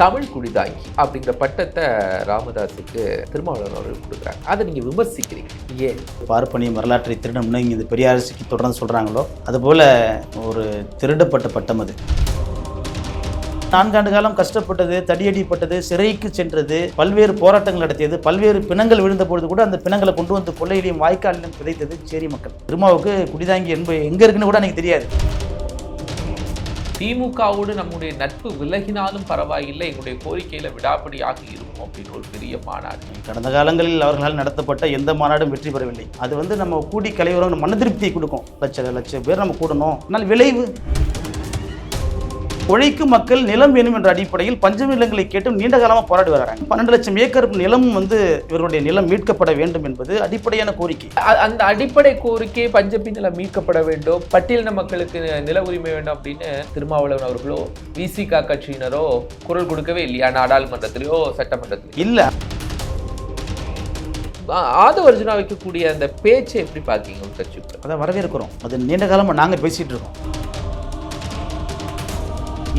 தமிழ் குடிதாய் அப்படிங்கிற பட்டத்தை ராமதாஸுக்கு திருமாவளவன் அவர்கள் கொடுக்குறாங்க. அதை நீங்கள் விமர்சிக்கிறீங்க. ஏன்? பார்ப்பனிய வரலாற்றை திருடம்னு இங்கே இந்த பெரியாரசுக்கு தொடர்ந்து சொல்கிறாங்களோ அதுபோல் ஒரு திருடப்பட்ட பட்டம் அது. நான்காண்டு காலம் கஷ்டப்பட்டது தடியடிப்பட்டது சிறைக்கு சென்றது பல்வேறு போராட்டங்கள் நடத்தியது பல்வேறு பிணங்கள் விழுந்த பொழுது கூட அந்த பிணங்களை கொண்டு வந்து கொள்ளையிலையும் வாய்க்காலிலும் விதைத்தது சேரி மக்கள். திருமாவுக்கு குடிதாங்கி என்பது எங்கே இருக்குன்னு கூட எனக்கு தெரியாது. திமுகவோடு நம்முடைய நட்பு விலகினாலும் பரவாயில்லை. எங்களுடைய கோரிக்கையில் விடாப்படியாக இருக்கும் அப்படின்னு ஒரு பெரிய மாநாடு. கடந்த காலங்களில் அவர்களால் நடத்தப்பட்ட எந்த மாநாடும் வெற்றி பெறவில்லை. அது வந்து நம்ம கூடி கலைவரம் மன திருப்தியை கொடுக்கும். லட்ச லட்சம் பேர் நம்ம கூடணும். ஆனால் விளைவு. உழைக்கும் மக்கள் நிலம் வேணும் என்ற அடிப்படையில் பஞ்சம நிலங்களை கேட்டும் நீண்ட காலமாக போராடி வராங்க பன்னெண்டு லட்சம் ஏக்கர் நிலம் வந்து இவர்களுடைய நிலம் மீட்கப்பட வேண்டும் என்பது அடிப்படையான கோரிக்கை. அந்த அடிப்படை கோரிக்கை பஞ்சப்பி நிலம் மீட்கப்பட வேண்டும் பட்டியலின மக்களுக்கு நில உரிமை வேண்டும் அப்படின்னு திருமாவளவன் அவர்களோ விசிகா கட்சியினரோ குரல் கொடுக்கவே இல்லையா? நாடாளுமன்றத்திலேயோ சட்டமன்றத்திலேயோ? இல்லை. ஆதவ அர்ஜுனா வைக்கக்கூடிய அந்த பேச்சை எப்படி பார்க்கீங்க கட்சிக்குள்ள அதை வரவேற்கிறோம். அது நீண்ட காலமாக நாங்கள் பேசிகிட்டு இருக்கோம்.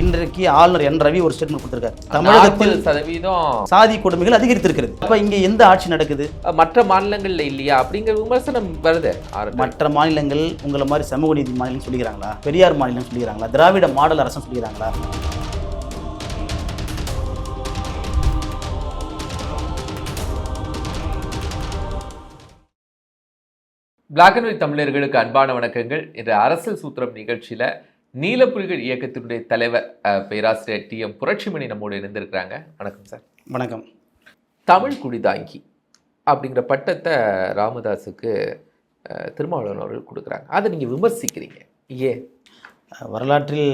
இன்றைக்கு ஆளுநர் என் ரவி ஒரு ஸ்டேட்மெண்ட் கொடுத்திருக்காரு. தமிழகத்தில் சதவீதம் சாதி கொடுமைகள் அதிகரித்திருக்கிறது. அப்போ இங்கே எந்த ஆட்சி நடக்குது? மற்ற மாநிலங்கள்ல இல்லையா? அப்படிங்கிற விமர்சனம் வருது. மற்ற மாநிலங்கள் உங்களை மாதிரி சமூக நீதி மாநிலம் சொல்லிக்கிறாங்களா? பெரியார் மாநிலம் சொல்லிக்கிறாங்களா? திராவிட மாடல் அரசு சொல்லிக்கிறாங்களா? பிளாக் அண்ட் ஒயிட் தமிழர்களுக்கு அன்பான வணக்கங்கள். இன்று அரசியல் சூத்திரம் நிகழ்ச்சியில நீலப்புலிகள் இயக்கத்தினுடைய தலைவர் பேராசிரியர் டி எம் புரட்சிமணி நம்மோடு இணைந்திருக்கிறாங்க. வணக்கம் சார். வணக்கம். தமிழ் குடிதாங்கி அப்படிங்கிற பட்டத்தை ராமதாஸுக்கு திருமாவளவன் அவர்கள் கொடுக்குறாங்க. அதை நீங்கள் விமர்சிக்கிறீங்க. ஏன்? வரலாற்றில்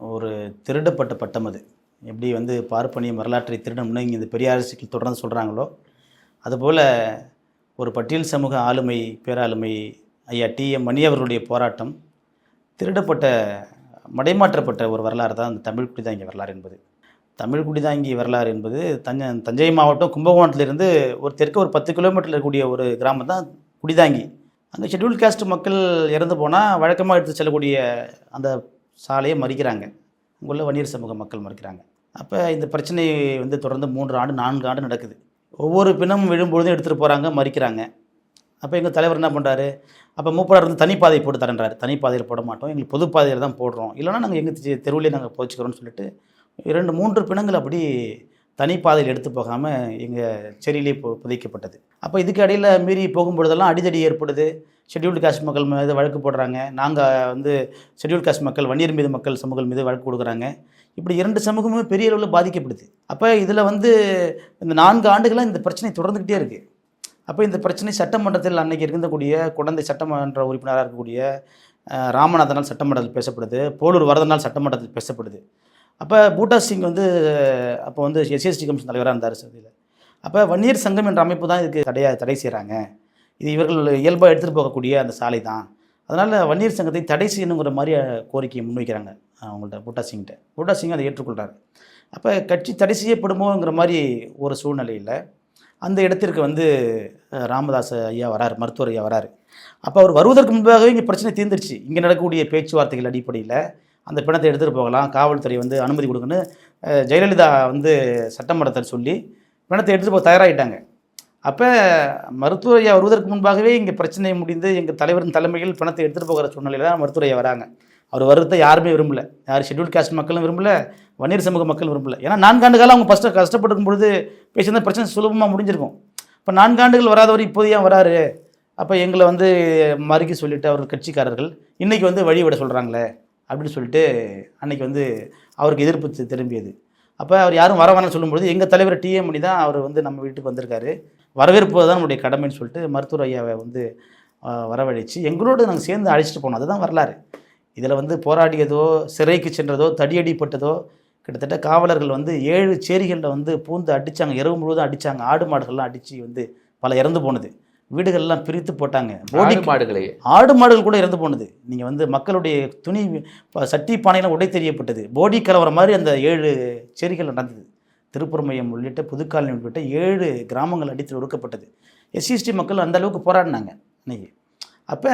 ஒரு திருடப்பட்ட பட்டம் அது. எப்படி வந்து பார்ப்பனிய வரலாற்றை திருடணும்னு இங்கே இந்த பெரியாரசுக்கு தொடர்ந்து சொல்கிறாங்களோ அதுபோல் ஒரு பட்டியல் சமூக ஆளுமை பேராளுமை ஐயா டி எம் மணி அவர்களுடைய போராட்டம் திருடப்பட்ட மடைமாற்றப்பட்ட ஒரு வரலாறு தான் அந்த தமிழ் குடிதாங்கி வரலாறு என்பது. தமிழ் குடிதாங்கி வரலாறு என்பது தஞ்சை தஞ்சை மாவட்டம் கும்பகோணத்திலிருந்து ஒரு தெற்கு ஒரு பத்து கிலோமீட்டரில் இருக்கக்கூடிய ஒரு கிராமம் தான் குடிதாங்கி. அங்கே ஷெட்யூல் காஸ்ட் மக்கள் இறந்து போனால் வழக்கமாக எடுத்து செல்லக்கூடிய அந்த சாலையை மறிக்கிறாங்க. அங்குள்ள வன்னியர் சமூக மக்கள் மறிக்கிறாங்க. அப்போ இந்த பிரச்சனை வந்து தொடர்ந்து மூன்று ஆண்டு நான்கு ஆண்டு நடக்குது. ஒவ்வொரு பிணமும் விழும்பொழுதும் எடுத்துகிட்டு போகிறாங்க மறிக்கிறாங்க. அப்போ எங்கள் தலைவர் என்ன பண்ணுறாரு அப்போ மூப்பரார் வந்து தனிப்பாதை போட்டு தரன்றாரு. தனிப்பாதையில் போட மாட்டோம். எங்களுக்கு பொது பாதையில் தான் போடுறோம். இல்லைன்னா நாங்கள் எங்கள் தெருவிலே நாங்கள் போச்சுக்கிறோம்னு சொல்லிட்டு இரண்டு மூன்று பிணங்கள் அப்படி தனிப்பாதையில் எடுத்து போகாமல் எங்கள் செடியிலே பு புதைக்கப்பட்டது. அப்போ இதுக்கு இடையில் மீறி போகும்பொழுதெல்லாம் அடிதடி ஏற்படுது. ஷெட்யூல்டு காஸ்ட் மக்கள் மீது வழக்கு போடுறாங்க. நாங்கள் வந்து ஷெட்யூல் காஸ்ட் மக்கள் வன்னியர் மீது மக்கள் சமூகம் மீது வழக்கு கொடுக்குறாங்க. இப்படி இரண்டு சமூகமும் பெரிய அளவில் பாதிக்கப்படுது. அப்போ இதில் வந்து இந்த நான்கு ஆண்டுகளாக இந்த பிரச்சனை தொடர்ந்துக்கிட்டே இருக்குது அப்போ இந்த பிரச்சனை சட்டமன்றத்தில் அன்னைக்கு இருக்கக்கூடிய குழந்தை சட்டமன்ற உறுப்பினராக இருக்கக்கூடிய ராமநாதனால் சட்டமன்றத்தில் பேசப்படுது போலூர் வரதனால் சட்டமன்றத்தில் பேசப்படுது. அப்போ பூட்டா சிங் வந்து அப்போ வந்து எஸ்சிஎஸ்டி கமிஷன் தலைவராக இருந்தார் சதியில் அப்போ வன்னியர் சங்கம் என்ற அமைப்பு தான் இதுக்கு தடையா தடை செய்கிறாங்க இது இவர்கள் இயல்பாக எடுத்துகிட்டு போகக்கூடிய அந்த சாலை தான். அதனால் வன்னியர் சங்கத்தை தடை செய்யணுங்கிற மாதிரி கோரிக்கையை முன்வைக்கிறாங்க அவங்கள்ட்ட பூட்டா சிங்கிட்ட. பூட்டா சிங் அதை ஏற்றுக்கொள்கிறார் அப்போ கட்சி தடை செய்யப்படுமோங்கிற மாதிரி ஒரு சூழ்நிலையில் அந்த இடத்திற்கு வந்து ராமதாஸ் ஐயா வரார் மருத்துவர் ஐயா வராரு. அப்போ அவர் வருவதற்கு முன்பாகவே இங்கே பிரச்சனை தீர்ந்துருச்சு. இங்கே நடக்கக்கூடிய பேச்சுவார்த்தைகள் அடிப்படையில் அந்த பிணத்தை எடுத்துகிட்டு போகலாம் காவல்துறை வந்து அனுமதி கொடுக்குன்னு ஜெயலலிதா வந்து சட்டமன்றத்தில் சொல்லி பிணத்தை எடுத்துகிட்டு போக தயாராகிட்டாங்க அப்போ மருத்துவர் ஐயா வருவதற்கு முன்பாகவே இங்கே பிரச்சனை முடிந்து எங்கள் தலைவரின் தலைமையில் பிணத்தை எடுத்துகிட்டு போகிற சூழ்நிலையில் தான் மருத்துவர் ஐயா வராங்க. அவர் வருத்தத்தை யாருமே விரும்பல. யார் ஷெட்யூல் காஸ்ட் மக்களும் விரும்பல வன்னியர் சமூக மக்கள் விரும்பல. ஏன்னா நான்காண்டு காலம் அவங்க ஃபஸ்ட்டு கஷ்டப்பட்டு பொழுது பேசியிருந்த பிரச்சனை சுலபமாக முடிஞ்சிருக்கும். இப்போ நான்காண்டுகள் வராதவர் இப்போது ஏன் வராரு? அப்போ எங்களை வந்து மறுக்கி சொல்லிட்டு அவர் கட்சிக்காரர்கள் இன்றைக்கி வந்து வழி விட சொல்கிறாங்களே அப்படின்னு சொல்லிட்டு அன்னைக்கு வந்து அவருக்கு எதிர்ப்பு திரும்பியது. அப்போ அவர் யாரும் வர வேணாம்னு சொல்லும்பொழுது எங்கள் தலைவர் டிஎம் மணி தான் அவர் வந்து நம்ம வீட்டுக்கு வந்திருக்காரு. வரவேற்பு தான் நம்முடைய கடமைன்னு சொல்லிட்டு மருத்துவர் ஐயாவை வந்து வரவழைச்சு எங்களோடு நாங்கள் சேர்ந்து அழைச்சிட்டு போனோம். அதுதான் வரலாறு. இதில் வந்து போராடியதோ சிறைக்கு சென்றதோ தடியடிப்பட்டதோ கிட்டத்தட்ட காவலர்கள் வந்து ஏழு சேரிகளில் வந்து பூந்து அடித்தாங்க இரவு முழுவதும் அடித்தாங்க ஆடு மாடுகள்லாம் அடித்து வந்து பல இறந்து போனது. வீடுகள்லாம் பிரித்து போட்டாங்க. போடி ஆடு மாடுகளையே ஆடு மாடுகள் கூட இறந்து போனது. நீங்கள் வந்து மக்களுடைய துணி சட்டி பானையெல்லாம் உடை தெரியப்பட்டது. போடி கலவரம் மாதிரி அந்த ஏழு சேரிகள் நடந்தது. திருப்புறமையம் உள்ளிட்ட புதுக்காலனி உள்ளிட்ட ஏழு கிராமங்கள் அடித்து ஒடுக்கப்பட்டது. எஸ்சிஎஸ்டி மக்கள் அந்த அளவுக்கு போராடினாங்க. இன்னைக்கு அப்போ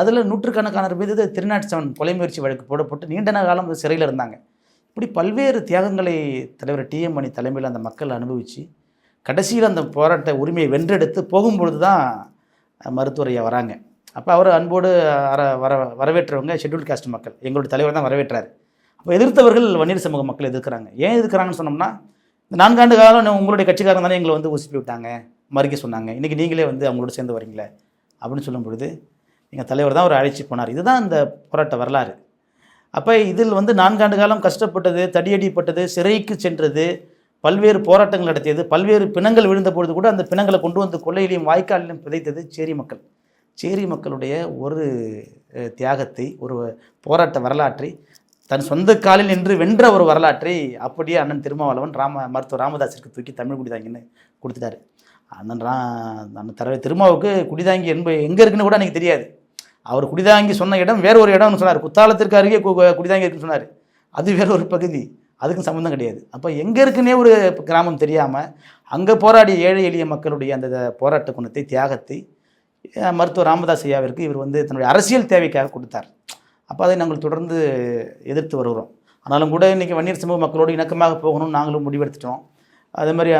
அதில் நூற்றுக்கணக்கான மீது திருநாட்டு சவன் கொலை முயற்சி வழக்கு போடப்பட்டு நீண்ட நாள் காலம் சிறையில் இருந்தாங்க. இப்படி பல்வேறு தியாகங்களை தலைவர் டிஎம் மணி தலைமையில் அந்த மக்கள் அனுபவித்து கடைசியில் அந்த போராட்ட உரிமையை வென்றெடுத்து போகும்பொழுது தான் மருத்துவரையை வராங்க. அப்போ அவர் அன்போடு வர வர வரவேற்றவங்க ஷெட்யூல் காஸ்ட் மக்கள். எங்களுடைய தலைவர் தான் வரவேற்றார். அப்போ எதிர்த்தவர்கள் வன்னியர் சமூக மக்கள் எதிர்க்கிறாங்க. ஏன் எதிர்க்கிறாங்கன்னு சொன்னோம்னா இந்த நான்காண்டு காலம் உங்களுடைய கட்சிக்காரங்க தானே எங்களை வந்து உசுப்பி விட்டாங்க மறுக்க சொன்னாங்க. இன்றைக்கி நீங்களே வந்து அவங்களோட சேர்ந்து வரீங்களே அப்படின்னு சொல்லும் பொழுது எங்கள் தலைவர் தான் அவர் அழைச்சி போனார். இதுதான் அந்த போராட்ட வரலாறு. அப்போ இதில் வந்து நான்காண்டு காலம் கஷ்டப்பட்டது தடியடிப்பட்டது சிறைக்கு சென்றது பல்வேறு போராட்டங்கள் நடத்தியது பல்வேறு பிணங்கள் விழுந்த பொழுது கூட அந்த பிணங்களை கொண்டு வந்து கொள்ளையிலையும் வாய்க்காலிலும் பிதைத்தது சேரி மக்கள். சேரி மக்களுடைய ஒரு தியாகத்தை ஒரு போராட்ட வரலாற்றை தன் சொந்த காலில் நின்று வென்ற ஒரு வரலாற்றை அப்படியே அண்ணன் திருமாவளவன் ராம மருத்துவர் ராமதாஸிற்கு தூக்கி தமிழ் குடிதாங்கின்னு கொடுத்துட்டாரு. அண்ணன் ரா அண்ணன் தர திருமாவுக்கு குடிதாங்கி என்பது எங்கே இருக்குன்னு கூட எனக்கு தெரியாது. அவர் குடிதாங்கி சொன்ன இடம் வேற ஒரு இடம்னு சொன்னார். குத்தாலத்திற்கு அருகே கு- குடிதாங்கி இருக்குன்னு சொன்னார். அது வேற ஒரு பகுதி. அதுக்கும் சம்மந்தம் கிடையாது. அப்போ எங்கே இருக்குன்னே ஒரு கிராமம் தெரியாமல் அங்கே போராடிய ஏழை எளிய மக்களுடைய அந்த போராட்ட குணத்தை தியாகத்தை மருத்துவர் ராமதாஸ் ஐயாவிற்கு இவர் வந்து தன்னுடைய அரசியல் தேவைக்காக கொடுத்தார். அப்போ அதை நாங்கள் தொடர்ந்து எதிர்த்து வருகிறோம். ஆனாலும் கூட இன்றைக்கி வன்னியர் சமூக மக்களோடு இணக்கமாக போகணும்னு நாங்களும் முடிவெடுத்துட்டோம். அதே மாதிரி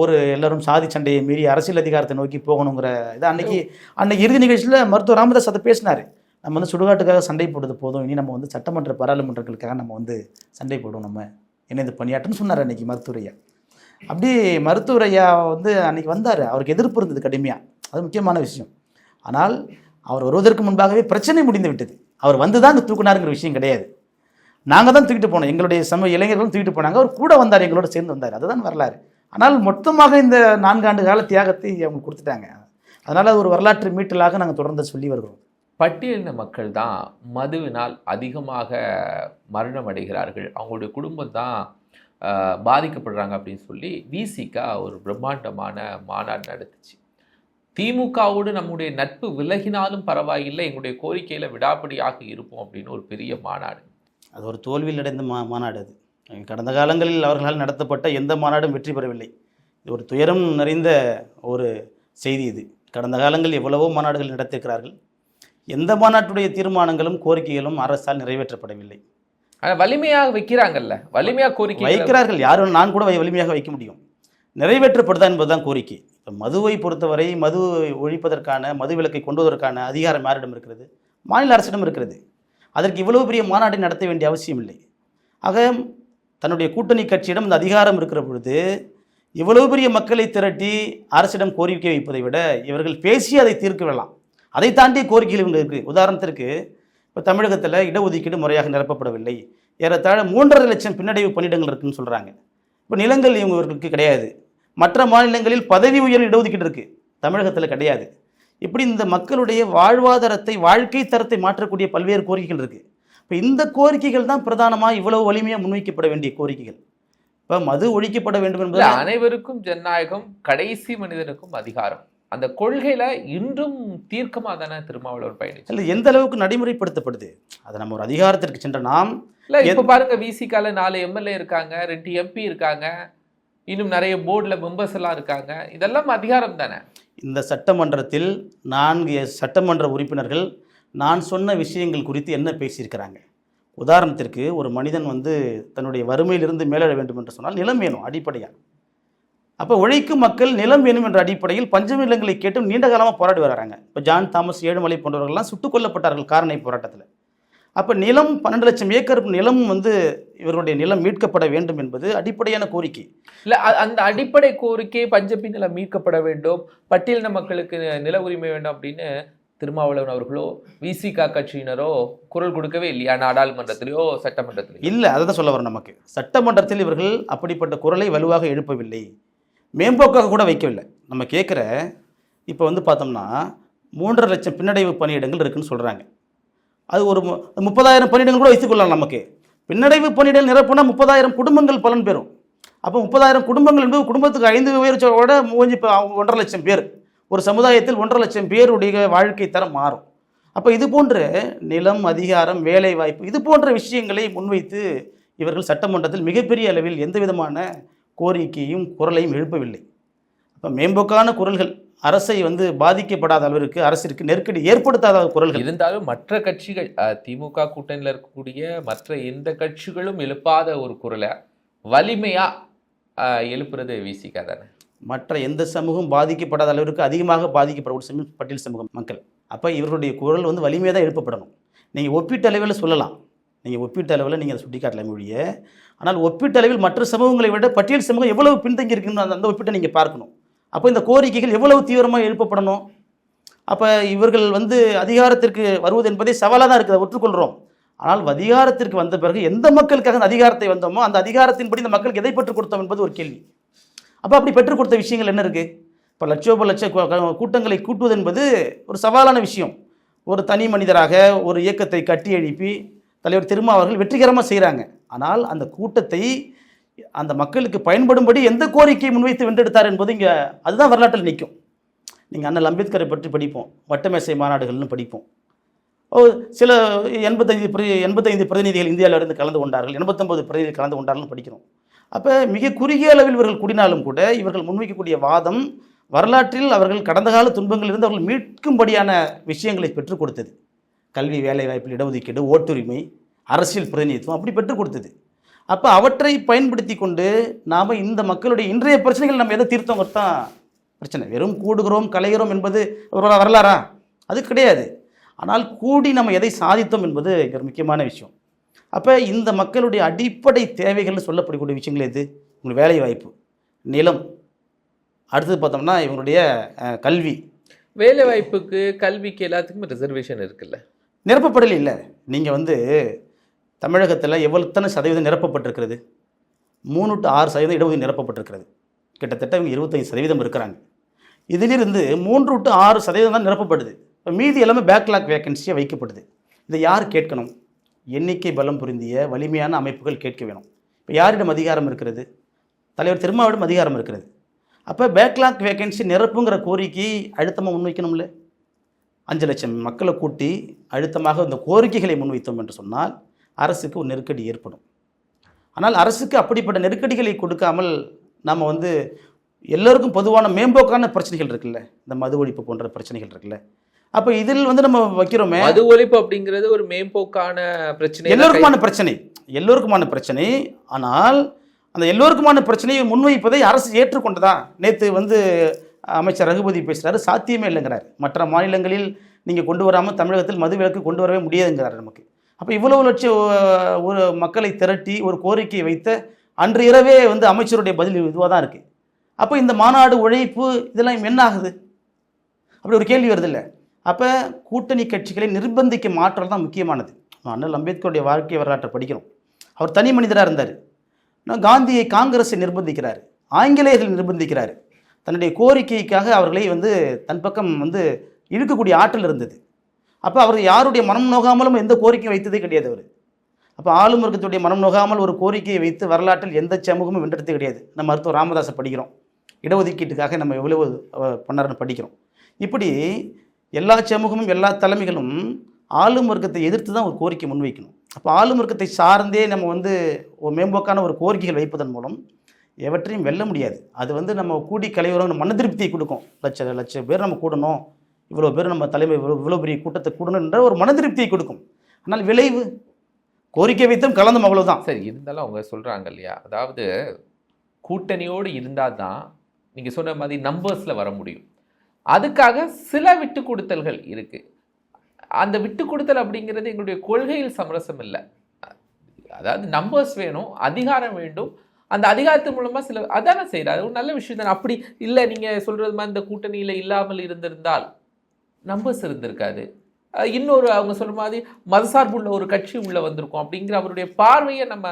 ஒரு எல்லோரும் சாதி சண்டையை மீறி அரசியல் அதிகாரத்தை நோக்கி போகணுங்கிற இது அன்னைக்கு அன்னைக்கு இறுதி நிகழ்ச்சியில் மருத்துவர் ராமதாஸ் அதை பேசினார். நம்ம வந்து சுடுகாட்டுக்காக சண்டை போடுறது போதும். இனி நம்ம வந்து சட்டமன்ற பாராளுமன்றங்களுக்காக நம்ம வந்து சண்டை போடுவோம். நம்ம இணைந்து பணியாற்றுன்னு சொன்னார் அன்னைக்கு மருத்துவரையா அப்படி மருத்துவரையா வந்து அன்னைக்கு வந்தார். அவருக்கு எதிர்ப்பு இருந்தது கடுமையாக அது முக்கியமான விஷயம். ஆனால் அவர் வருவதற்கு முன்பாகவே பிரச்சனை முடிந்து விட்டது. அவர் வந்து தான் தூக்குனாருங்கிற விஷயம் கிடையாது. நாங்கள் தான் தூக்கிட்டு போனோம். எங்களுடைய சம இளைஞர்களும் தூக்கிட்டு போனாங்க. அவர் கூட வந்தார் எங்களோட சேர்ந்து வந்தார். அதுதான் வரலாறு. ஆனால் மொத்தமாக இந்த நான்காண்டு கால தியாகத்தை அவங்க கொடுத்துட்டாங்க. அதனால் அது ஒரு வரலாற்று மீட்டலாக நாங்கள் தொடர்ந்து சொல்லி வருகிறோம். பட்டியலின மக்கள் தான் மதுவினால் அதிகமாக மரணம் அடைகிறார்கள். அவங்களுடைய குடும்பம் தான் பாதிக்கப்படுறாங்க அப்படின்னு சொல்லி விசிகா ஒரு பிரம்மாண்டமான மாநாடு நடத்துச்சு. திமுகவோடு நம்முடைய நட்பு விலகினாலும் பரவாயில்லை. எங்களுடைய கோரிக்கையில் விடாப்படியாக இருப்போம் அப்படின்னு ஒரு பெரிய மாநாடு. அது ஒரு தோல்வியில் அடைந்த மா மாநாடு அது. கடந்த காலங்களில் அவர்களால் நடத்தப்பட்ட எந்த மாநாடும் வெற்றி பெறவில்லை. இது ஒரு துயரம் நிறைந்த ஒரு செய்தி இது. கடந்த காலங்களில் எவ்வளவோ மாநாடுகள் நடத்தியிருக்கிறார்கள் எந்த மாநாட்டுடைய தீர்மானங்களும் கோரிக்கைகளும் அரசால் நிறைவேற்றப்படவில்லை. ஆனால் வலிமையாக வைக்கிறாங்கல்ல? வலிமையாக கோரிக்கை வைக்கிறார்கள். யாரும் நான் கூட வலிமையாக வைக்க முடியும். நிறைவேற்றப்படுதா என்பதுதான் கோரிக்கை. இப்போ மதுவை பொறுத்தவரை மது ஒழிப்பதற்கான மது விலக்கை கொண்டு வருவதற்கான அதிகாரம் யாரிடம் இருக்கிறது? மாநில அரசிடம் இருக்கிறது. அதற்கு இவ்வளவு பெரிய மாநாட்டை நடத்த வேண்டிய அவசியம் இல்லை. ஆக தன்னுடைய கூட்டணி கட்சியிடம் இந்த அதிகாரம் இருக்கிற பொழுது இவ்வளவு பெரிய மக்களை திரட்டி அரசிடம் கோரிக்கை வைப்பதை விட இவர்கள் பேசி அதை தீர்க்க விடலாம் அதை தாண்டிய கோரிக்கைகள் இவங்க இருக்குது உதாரணத்திற்கு இப்போ தமிழகத்தில் இடஒதுக்கீடு முறையாக நிரப்பப்படவில்லை. ஏறத்தாழ மூன்றரை லட்சம் பின்னடைவு பணியிடங்கள் இருக்குன்னு சொல்கிறாங்க இப்போ நிலங்கள் இவங்களுக்கு கிடையாது. மற்ற மாநிலங்களில் பதவி உயர்வு இடஒதுக்கீடு இருக்குது தமிழகத்தில் கிடையாது. இப்படி இந்த மக்களுடைய வாழ்வாதாரத்தை வாழ்க்கை தரத்தை மாற்றக்கூடிய பல்வேறு கோரிக்கைகள் இருக்குது இப்போ இந்த கோரிக்கைகள் தான் பிரதானமாக இவ்வளவு வலிமையாக முன்வைக்கப்பட வேண்டிய கோரிக்கைகள். இப்போ மது ஒழிக்கப்பட வேண்டும் என்பது அனைவருக்கும் ஜனநாயகம் கடைசி மனிதனுக்கும் அதிகாரம். அந்த கொள்கையில இன்றும் தீர்க்கமா தானே திருமாவளவன் பயணிச்சு இல்லை எந்த அளவுக்கு நடைமுறைப்படுத்தப்படுது? அது நம்ம ஒரு அதிகாரத்திற்கு சென்ற நாம் இல்ல இப்ப பாருங்க விசிகால நாலு எம்எல்ஏ இருக்காங்க ரெண்டு எம்பி இருக்காங்க. இன்னும் நிறைய போர்டில் மெம்பர்ஸ் எல்லாம் இருக்காங்க. இதெல்லாம் அதிகாரம் தானே? இந்த சட்டமன்றத்தில் நான்கு சட்டமன்ற உறுப்பினர்கள் நான் சொன்ன விஷயங்கள் குறித்து என்ன பேசியிருக்கிறாங்க? உதாரணத்திற்கு ஒரு மனிதன் வந்து தன்னுடைய வறுமையிலிருந்து மேலெழ வேண்டும் என்று சொன்னால் நிலம் வேணும் அடிப்படையாக அப்போ உழைக்கும் மக்கள் நிலம் வேணும் என்ற அடிப்படையில் பஞ்சம நிலங்களை கேட்டும் நீண்ட காலமாக போராடி வராங்க. இப்போ ஜான் தாமஸ் ஏழுமலை போன்றவர்கள்லாம் சுட்டுக் கொல்லப்பட்டார்கள் காரணை போராட்டத்தில். அப்போ நிலம் பன்னெண்டு லட்சம் ஏக்கர் நிலம் வந்து இவருடைய நிலம் மீட்கப்பட வேண்டும் என்பது அடிப்படையான கோரிக்கை. இல்ல அந்த அடிப்படை கோரிக்கை பஞ்சப்பி நிலம் மீட்கப்பட வேண்டும். பட்டியலின மக்களுக்கு நில உரிமை வேண்டும் அப்படின்னு திருமாவளவன் அவர்களோ விசிகா கட்சியினரோ குரல் கொடுக்கவே இல்லையா? நாடாளுமன்றத்திலேயோ சட்டமன்றத்திலேயோ? இல்லை அதை தான் சொல்ல வரோம் நமக்கு. சட்டமன்றத்தில் இவர்கள் அப்படிப்பட்ட குரலை வலுவாக எழுப்பவில்லை. மேம்போக்காக கூட வைக்கவில்லை. நம்ம கேட்குற இப்போ வந்து பார்த்தோம்னா மூன்றரை லட்சம் பின்னடைவு பணியிடங்கள் இருக்குன்னு சொல்கிறாங்க அது ஒரு முப்பதாயிரம் பணியிடங்கள் கூட வைத்துக்கொள்ளலாம் நமக்கு. பின்னடைவு பணியிடங்கள் நிரப்புனா முப்பதாயிரம் குடும்பங்கள் பலன் பெறும். அப்போ முப்பதாயிரம் குடும்பங்கள் என்பது குடும்பத்துக்கு ஐந்து பேரோட மூஞ்சி ஒன்றரை லட்சம் பேர். ஒரு சமுதாயத்தில் ஒன்றரை லட்சம் பேருடைய வாழ்க்கை தரம் மாறும். அப்போ இது போன்ற நிலம் அதிகாரம் வேலை வாய்ப்பு இது போன்ற விஷயங்களை முன்வைத்து இவர்கள் சட்டமன்றத்தில் மிகப்பெரிய அளவில் எந்த விதமான கோரிக்கையும் குரலையும் எழுப்பவில்லை. அப்போ மேம்போக்கான குரல்கள் அரசை வந்து பாதிக்கப்படாத அளவிற்கு அரசிற்கு நெருக்கடி ஏற்படுத்தாத குரல்கள். இருந்தாலும் மற்ற கட்சிகள் திமுக கூட்டணியில் இருக்கக்கூடிய மற்ற எந்த கட்சிகளும் எழுப்பாத ஒரு குரலை வலிமையா அஹ், எழுப்புறது விசிகா தானே? மற்ற எந்த சமூகம் பாதிக்கப்படாத அளவிற்கு அதிகமாக பாதிக்கப்படக்கூடிய சமூகம் பட்டியல் சமூக மக்கள். அப்போ இவர்களுடைய குரல் வந்து வலிமையாக தான் எழுப்பப்படணும். நீங்கள் ஒப்பீட்டு அளவில் சொல்லலாம். நீங்கள் ஒப்பீட்டு அளவில் நீங்கள் அதை சுட்டிக்காட்டலாம் மொழிய ஆனால் ஒப்பீட்டு அளவில் மற்ற சமூகங்களை விட பட்டியல் சமூகம் எவ்வளவு பின்தங்கி இருக்குன்னு அந்த அந்த ஒப்பீட்டை நீங்கள் பார்க்கணும். அப்போ இந்த கோரிக்கைகள் எவ்வளவு தீவிரமாக எழுப்பப்படணும்? அப்போ இவர்கள் வந்து அதிகாரத்திற்கு வருவது என்பதே சவாலாக தான் இருக்குது ஒற்றுக்கொள்கிறோம் ஆனால் அதிகாரத்திற்கு வந்த பிறகு எந்த மக்களுக்காக அந்த அதிகாரத்தை வந்தோமோ அந்த அதிகாரத்தின்படி இந்த மக்களுக்கு எதை பெற்றுக் கொடுத்தோம் என்பது ஒரு கேள்வி. அப்போ அப்படி பெற்றுக் கொடுத்த விஷயங்கள் என்ன இருக்குது இப்போ லட்சோப லட்ச கூட்டங்களை கூட்டுவது என்பது ஒரு சவாலான விஷயம். ஒரு தனி மனிதராக ஒரு இயக்கத்தை கட்டி எழுப்பி தலைவர் திருமா அவர்கள் வெற்றிகரமாக செய்கிறாங்க ஆனால் அந்த கூட்டத்தை அந்த மக்களுக்கு பயன்படும்படி எந்த கோரிக்கையை முன்வைத்து வென்றெடுத்தார் என்பது இங்கே அதுதான் வரலாற்றில் நிற்கும். நீங்கள் அண்ணல் அம்பேத்கரை பற்றி படிப்போம் வட்டமேசை மாநாடுகள்னு படிப்போம். ஓ சில எண்பத்தைந்து பிரி எண்பத்தைந்து பிரதிநிதிகள் இந்தியாவிலிருந்து கலந்து கொண்டார்கள் எண்பத்தொம்பது பிரதிநிதிகள் கலந்து கொண்டார்கள்னு படிக்கிறோம். அப்போ மிக குறுகிய அளவில் இவர்கள் கூடினாலும் கூட இவர்கள் முன்வைக்கக்கூடிய வாதம் வரலாற்றில் அவர்கள் கடந்த கால துன்பங்களிலிருந்து அவர்கள் மீட்கும்படியான விஷயங்களை பெற்றுக் கொடுத்தது. கல்வி வேலைவாய்ப்பில் இடஒதுக்கீடு ஓட்டுரிமை அரசியல் பிரதிநிதித்துவம் அப்படி பெற்றுக் கொடுத்தது. அப்போ அவற்றை பயன்படுத்தி கொண்டு நாம் இந்த மக்களுடைய இன்றைய பிரச்சனைகள் நம்ம எதை தீர்த்தோங்கிறது தான் பிரச்சனை. வெறும் கூடுகிறோம் கலைகிறோம் என்பது ஒரு வரலாறா? அது கிடையாது. ஆனால் கூடி நம்ம எதை சாதித்தோம் என்பது ஒரு முக்கியமான விஷயம். அப்போ இந்த மக்களுடைய அடிப்படை தேவைகள்னு சொல்லப்படக்கூடிய விஷயங்கள் எது? உங்களுக்கு வேலை வாய்ப்பு. நிலம். அடுத்தது பார்த்தோம்னா இவங்களுடைய கல்வி. வேலை வாய்ப்புக்கு கல்விக்கு எல்லாத்துக்குமே ரிசர்வேஷன் இருக்குல்ல. நிரப்பப்படலை இல்லை. நீங்கள் வந்து தமிழகத்தில் எவ்வளத்தனை சதவீதம் நிரப்பப்பட்டிருக்கிறது? மூணு டு ஆறு சதவீதம் இடஒதுக்கீடு நிரப்பப்பட்டிருக்கிறது. கிட்டத்தட்ட இவங்க இருபத்தைந்து சதவீதம் இருக்கிறாங்க. இதிலிருந்து மூன்று டு ஆறு சதவீதம் தான் நிரப்பப்படுது. இப்போ மீதி எல்லாமே பேக்லாக் வேக்கன்சியாக வைக்கப்படுது. இதை யார் கேட்கணும்? எண்ணிக்கை பலம் புரிந்திய வலிமையான அமைப்புகள் கேட்க வேணும். இப்போ யாரிடம் அதிகாரம் இருக்கிறது? தலைவர் திருமாவிடம் அதிகாரம் இருக்கிறது. அப்போ பேக்லாக் வேக்கன்சி நிரப்புங்கிற கோரிக்கை அழுத்தமாக முன்வைக்கணும்ல? அஞ்சு லட்சம் மக்களை கூட்டி அழுத்தமாக இந்த கோரிக்கைகளை முன்வைத்தோம் என்று சொன்னால் அரசுக்கு ஒரு நெருக்கடி ஏற்படும். ஆனால் அரசுக்கு அப்படிப்பட்ட நெருக்கடிகளை கொடுக்காமல் நம்ம வந்து எல்லோருக்கும் பொதுவான மேம்போக்கான பிரச்சனைகள் இருக்குல்ல? இந்த மது ஒழிப்பு போன்ற பிரச்சனைகள் இருக்குல்ல? அப்போ இதில் வந்து நம்ம வைக்கிறோமே. மது ஒழிப்பு அப்படிங்கிறது ஒரு மேம்போக்கான பிரச்சனை. எல்லோருக்குமான பிரச்சனை. எல்லோருக்குமான பிரச்சனை. ஆனால் அந்த எல்லோருக்குமான பிரச்சனையை முன்வைப்பதை அரசு ஏற்றுக்கொண்டதா? நேற்று வந்து அமைச்சர் ரகுபதி பேசுகிறாரு சாத்தியமே இல்லைங்கிறார். மற்ற மாநிலங்களில் நீங்கள் கொண்டு வராமல் தமிழகத்தில் மது விலக்கு கொண்டு வரவே முடியாதுங்கிறார் நமக்கு. அப்போ இவ்வளவு லட்சம் ஒரு மக்களை திரட்டி ஒரு கோரிக்கையை வைத்த அன்று இரவே வந்து அமைச்சருடைய பதில் இதுவாக தான் இருக்குது அப்போ இந்த மாநாடு உழைப்பு இதெல்லாம் என்ன ஆகுது? அப்படி ஒரு கேள்வி வருது இல்லை? அப்போ கூட்டணி கட்சிகளை நிர்பந்திக்க மாற்றல் தான் முக்கியமானது. அண்ணல் அம்பேத்கருடைய வாழ்க்கை வரலாற்றை படிக்கிறோம். அவர் தனி மனிதராக இருந்தார். காந்தியை காங்கிரஸை நிர்பந்திக்கிறார். ஆங்கிலேயர்கள் நிர்பந்திக்கிறார். தன்னுடைய கோரிக்கைக்காக அவர்களை வந்து தன் பக்கம் வந்து இழுக்கக்கூடிய ஆற்றல் இருந்தது. அப்போ அவர் யாருடைய மனம் நோகாமலும் எந்த கோரிக்கையும் வைத்ததே கிடையாது அவர். அப்போ ஆளும் வர்க்கத்துடைய மனம் நோகாமல் ஒரு கோரிக்கையை வைத்து வரலாற்றில் எந்த சமூகமும் வென்றெடுத்து கிடையாது. நம்ம மருத்துவர் ராமதாஸை படிக்கிறோம். இடஒதுக்கீட்டுக்காக நம்ம எவ்வளவு பண்ணார்னு படிக்கிறோம். இப்படி எல்லா சமூகமும் எல்லா தலைமைகளும் ஆளும் வர்க்கத்தை எதிர்த்து தான் ஒரு கோரிக்கை முன்வைக்கணும். அப்போ ஆளும் வர்க்கத்தை சார்ந்தே நம்ம வந்து ஒரு மேம்போக்கான ஒரு கோரிக்கைகள் வைப்பதன் மூலம் எவற்றையும் வெல்ல முடியாது. அது வந்து நம்ம கூடி கலைவரம் மன திருப்தியை கொடுக்கும். லட்ச லட்ச பேர் நம்ம கூடணும். இவ்வளோ பேர் நம்ம தலைமை இவ்வளோ இவ்வளோ பெரிய கூட்டத்தை கூடணுன்ற ஒரு மன திருப்தியை கொடுக்கும். ஆனால் விளைவு கோரிக்கை வைத்தும் கலந்தும் அவ்வளவுதான். சரி இருந்தாலும் அவங்க சொல்கிறாங்க இல்லையா? அதாவது கூட்டணியோடு இருந்தால் தான் நீங்கள் சொன்ன மாதிரி நம்பர்ஸில் வர முடியும். அதுக்காக சில விட்டு கொடுத்தல்கள் இருக்குது அந்த விட்டு கொடுத்தல் அப்படிங்கிறது எங்களுடைய கொள்கையில் சமரசம் இல்லை. அதாவது நம்பர்ஸ் வேணும் அதிகாரம் வேண்டும். அந்த அதிகாரத்தின் மூலமாக சில அதானே அது ஒரு நல்ல விஷயம் தானே அப்படி இல்லை நீங்கள் சொல்கிறது மாதிரி இந்த கூட்டணியில் இல்லாமல் இருந்திருந்தால் நம்பர்ஸ் இருந்திருக்காது. இன்னொரு அவங்க சொல்கிற மாதிரி மதசார்புள்ள ஒரு கட்சி உள்ளே வந்திருக்கோம் அப்படிங்கிற அவருடைய பார்வையை நம்ம